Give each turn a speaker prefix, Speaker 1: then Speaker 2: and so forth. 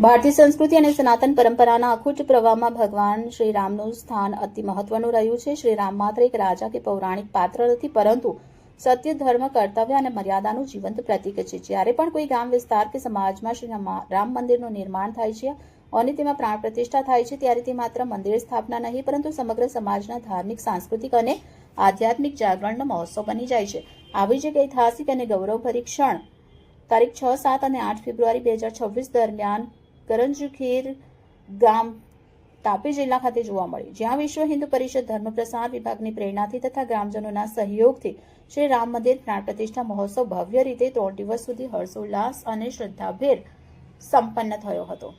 Speaker 1: ભારતીય સંસ્કૃતિ અને સનાતન પરંપરાના અખૂટ પ્રવાહમાં ભગવાન શ્રી રામનું સ્થાન અતિ મહત્વનું રહ્યું છે. શ્રી રામ માત્ર એક રાજા કે પૌરાણિક પાત્ર નથી, પરંતુ સત્ય, ધર્મ, કર્તવ્ય અને મર્યાદાનું જીવંત પ્રતીક છે. જ્યારે પણ કોઈ ગામ, વિસ્તાર કે સમાજમાં શ્રી રામ- મંદિરનું નિર્માણ થાય છે અને તેમાં પ્રાણ પ્રતિષ્ઠા થાય છે, ત્યારે તે માત્ર મંદિર સ્થાપના નહીં, પરંતુ સમગ્ર સમાજના ધાર્મિક, સાંસ્કૃતિક અને આધ્યાત્મિક જાગરણનો મહોત્સવ બની જાય છે. આવી જ એક ઐતિહાસિક અને ગૌરવભરી ક્ષણ તારીખ છ, સાત અને આઠ ફેબ્રુઆરી બે હજાર છવ્વીસ દરમિયાન કરંજખીર ગામ તાપી જિલ્લા ખાતે જોવા મળી, જ્યાં વિશ્વ હિન્દુ પરિષદ ધર્મ પ્રસાર વિભાગની પ્રેરણાથી તથા ગ્રામજનોના સહયોગથી શ્રી રામ મંદિર પ્રાણ પ્રતિષ્ઠા મહોત્સવ ભવ્ય રીતે ત્રણ દિવસ સુધી હર્ષોલ્લાસ અને શ્રદ્ધાભેર સંપન્ન થયો હતો.